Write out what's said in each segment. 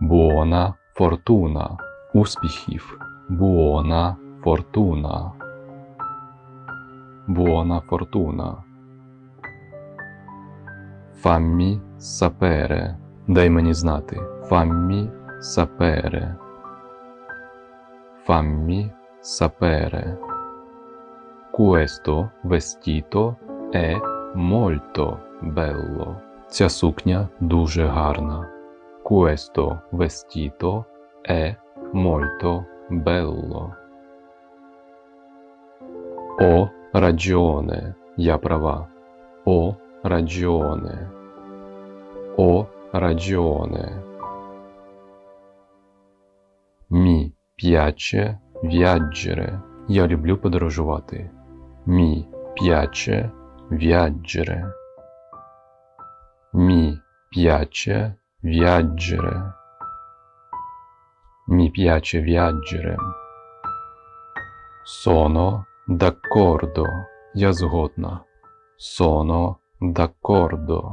Буона фортуна. Успіхів. Буона фортуна. Буона фортуна. Фаммі сапере. Дай мені знати. Фаммі сапере. Фаммі сапере. Questo vestito è molto bello. Ця сукня дуже гарна. Questo vestito è molto bello. О раджіоне. Я права. О раджіоне. О раджіоне. Мі п'яче в'яджере. Я люблю подорожувати. Мі п'яче в'яджере. Мі п'яче в'яджере. Мі п'яче в'яджере. Соно d'accordo. Я згодна. Соно d'accordo.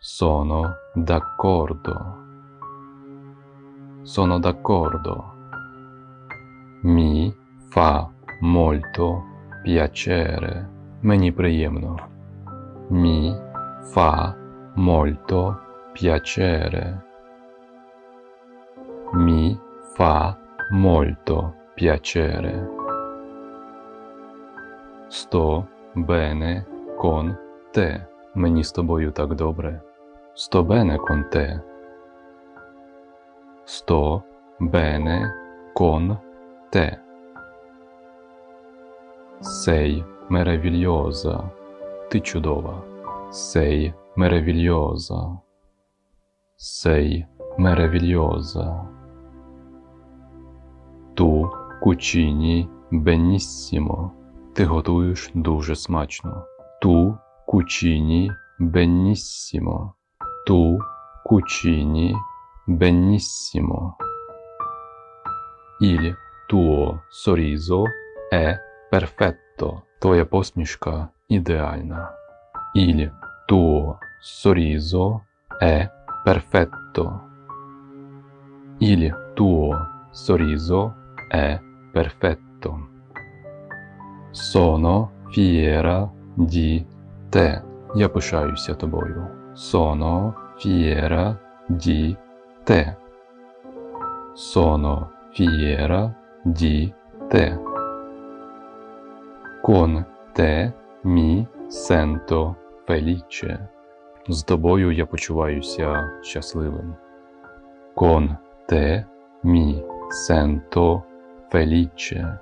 Sono d'accordo. Sono d'accordo. Mi fa molto piacere. Мені приємно. Mi fa molto piacere. Mi fa molto piacere. Sto bene con te. Мені з тобою так добре. Sto bene con te. Sto bene con te. Sei meravigliosa. Ти чудова. Sei meravigliosa. Sei meravigliosa. Tu cucini benissimo. Ти готуєш дуже смачно. Tu cucini benissimo. Tu cucini benissimo. Il tuo sorriso è perfetto. Твоя посмішка ідеальна. Il tuo sorriso è perfetto. Il tuo sorriso è perfetto. Sono fiera di te. Я пишаюся тобою. Sono fiera di te. Sono fiera di te. Con te mi sento felice. З тобою я почуваюся щасливим. Con te mi sento felice.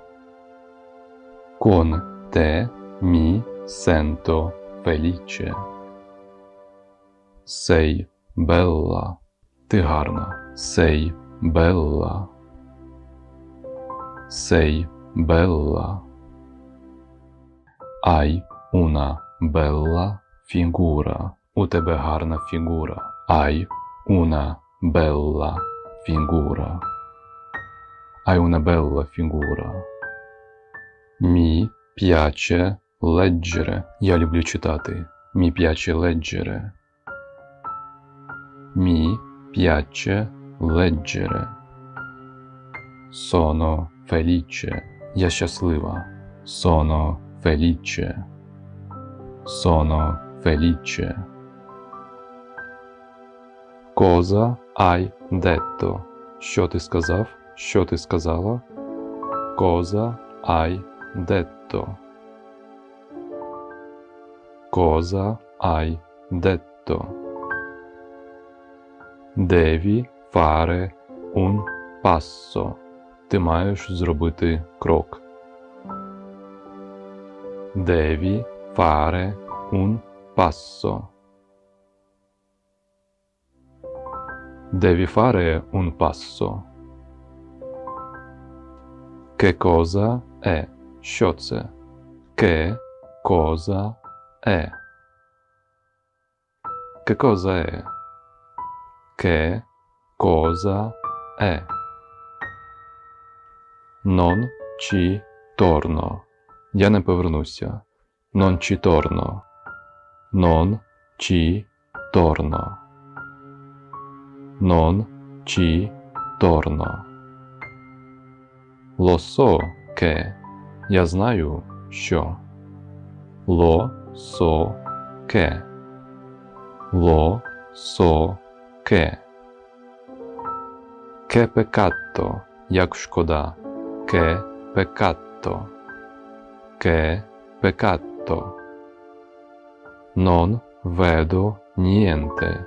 Con te mi sento felice. Sei bella. Ти гарна. Sei bella. Sei bella. Hai una bella figura. У тебе гарна фігура. Hai una bella figura. Hai una bella figura. Mi piace leggere. Я люблю читати. Mi piace leggere. Mi piace leggere. Sono felice. Я щаслива. Sono felice. Sono felice. Cosa hai detto? Що ти сказав? Що ти сказала? Cosa hai detto? Cosa hai detto? Devi fare un passo. Ти маєш зробити крок. Devi fare un passo. Devi fare un passo. Che cosa è? Що це? Che cosa è? Che cosa è? Che cosa è? Non ci torno. Я не повернуся. Non ci torno. Non ci torno. Non ci torno. Lo so che. Я знаю, що. Lo so che. Lo so che. Che peccato, як шкода. Che peccato. Che peccato. Non vedo niente.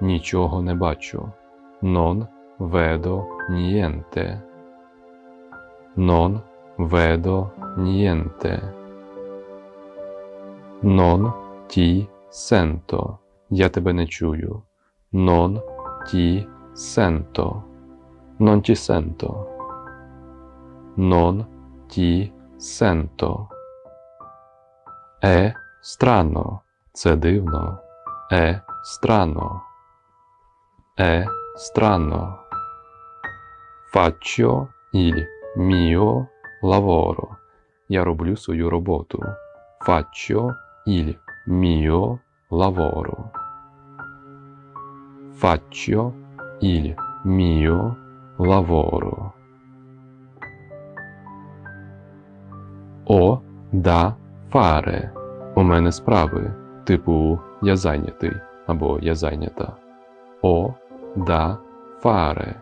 Нічого не бачу. Non vedo niente. Non vedo niente. Non ti sento. Я тебе не чую. Non ti sento. Non ti sento. Non ti sento. È strano. Це дивно. È strano. È strano. Faccio il mio lavoro. Я роблю свою роботу. Faccio il mio lavoro. Faccio il mio lavoro. Ho da fare. У мене справи. Типу я зайнятий або я зайнята. Ho da fare.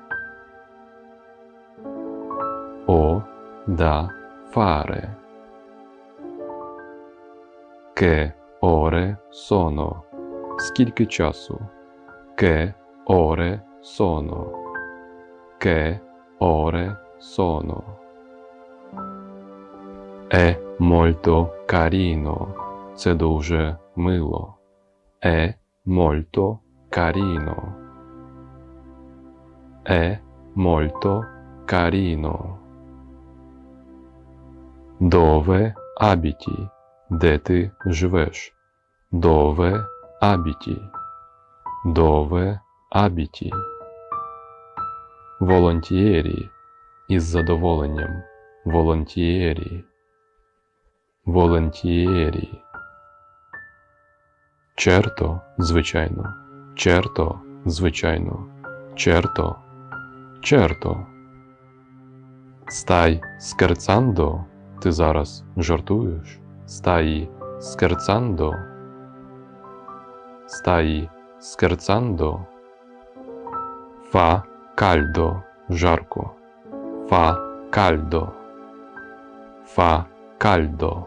Ho da fare. Che ore sono? Скільки часу? Che ore sono? Che ore sono? È molto carino. Це дуже мило. È molto carino. È molto carino. Dove abiti? Де ти живеш? Dove abiti? Dove abiti? Волонтієрі. Із задоволенням. Волонтієрі. Волонтієрі. Черто, звичайно. Черто, звичайно. Черто. Черто. Стай скерцандо. Ти зараз жартуєш? Стай скерцандо. Стай скерцандо. Фа кальдо. Жарко. Фа кальдо. Фа кальдо.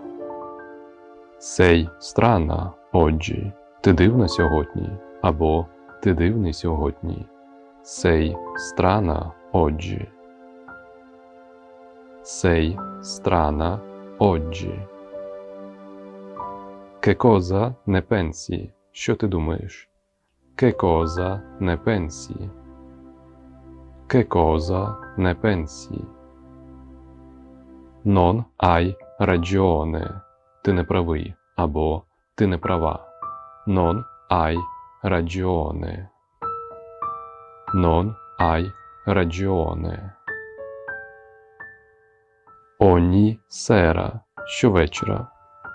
Сей страна, оджі. Ти дивна сьогодні. Або ти дивний сьогодні. Сей страна, оджі. Sei strana oggi. Che cosa ne pensi? Що ти думаєш? Che cosa ne pensi? Che cosa ne pensi? Non hai ragione. Ти не правий. Або ти не права. Non hai ragione. Non hai ragione. Ogni sera. Щовечора.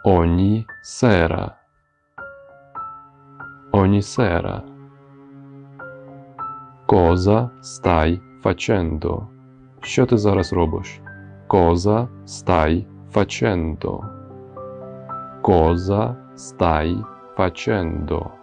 Ogni sera. Ogni sera. Cosa stai facendo? Що ти зараз робиш? Cosa stai facendo? Cosa stai facendo?